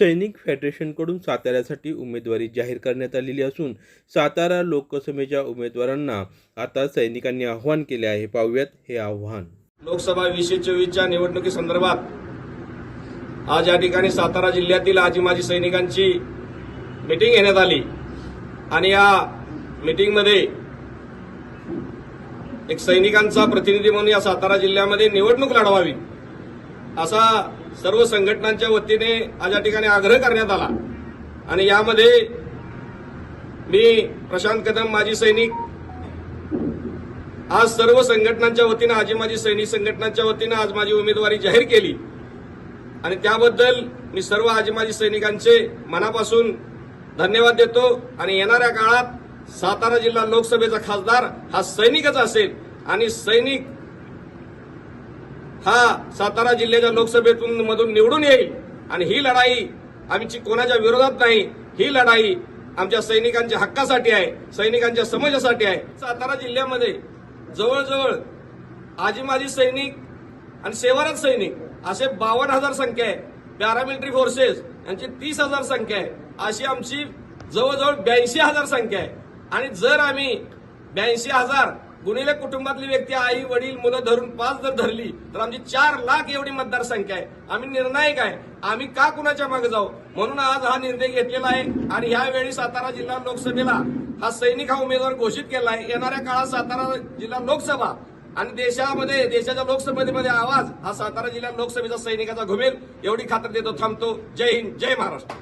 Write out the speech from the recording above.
सैनिक फेडरेशनकडून साताऱ्यासाठी उमेदवारी जाहीर करण्यात आलेली असून सातारा लोकसभेच्या उमेदवारांना आता सैनिकांनी आव्हान केले आहे. पाहूयात हे आव्हान. लोकसभा वीसशे चोवीसच्या निवडणुकीसंदर्भात आज या ठिकाणी सातारा जिल्ह्यातील आजी माजी सैनिकांची मिटिंग घेण्यात आली. आणि या मिटिंगमध्ये एक सैनिकांचा प्रतिनिधी म्हणून या सातारा जिल्ह्यामध्ये निवडणूक लढवावी असा सर्व संघटनांच्या वतीने आज या ठिकाणी आग्रह करण्यात आला. आणि यामध्ये मी प्रशांत कदम माजी सैनिक आज सर्व संघटनांच्या वतीनं आजी माजी सैनिक संघटनांच्या वतीनं आज माझी उमेदवारी जाहीर केली. आणि त्याबद्दल मी सर्व आजी माजी सैनिकांचे मनापासून धन्यवाद देतो. आणि येणाऱ्या काळात सातारा जिल्हा लोकसभेचा खासदार हा सैनिकच असेल. आणि सैनिक हा सातारा जिल्ह्याच्या लोकसभेतून मधून निवडून येईल. आणि ही लढाई आमची कोणाच्या विरोधात नाही. ही लढाई आमच्या सैनिकांच्या हक्कासाठी आहे सैनिकांच्या समाजासाठी आहे. सातारा जिल्ह्यामध्ये जवळजवळ आजी माजी सैनिक आणि सेवारत सैनिक असे बावन्न हजार संख्या आहे. पॅरामिलिटरी फोर्सेस यांची तीस हजार संख्या आहे. अशी आमची जवळजवळ ब्याऐंशी हजार संख्या आहे. आणि जर आम्ही ब्याऐंशी हजार गुणिले कुटुंबातली व्यक्ती आई वडील मुलं धरून पाच जर धरली तर आमची चार लाख एवढी मतदारसंख्या आहे. आम्ही निर्णायक आहे. आम्ही का कुणाच्या मागे जाऊ? म्हणून आज हा निर्णय घेतलेला आहे. आणि ह्यावेळी सातारा जिल्हा लोकसभेला हा सैनिक हा उमेदवार घोषित केला आहे. येणाऱ्या काळात सातारा जिल्हा लोकसभा आणि देशामध्ये देशाच्या लोकसभेमध्ये आवाज हा सातारा जिल्हा लोकसभेचा सैनिकाचा घुमेल. एवढी खात्री देतो थांबतो. जय हिंद जय महाराष्ट्र.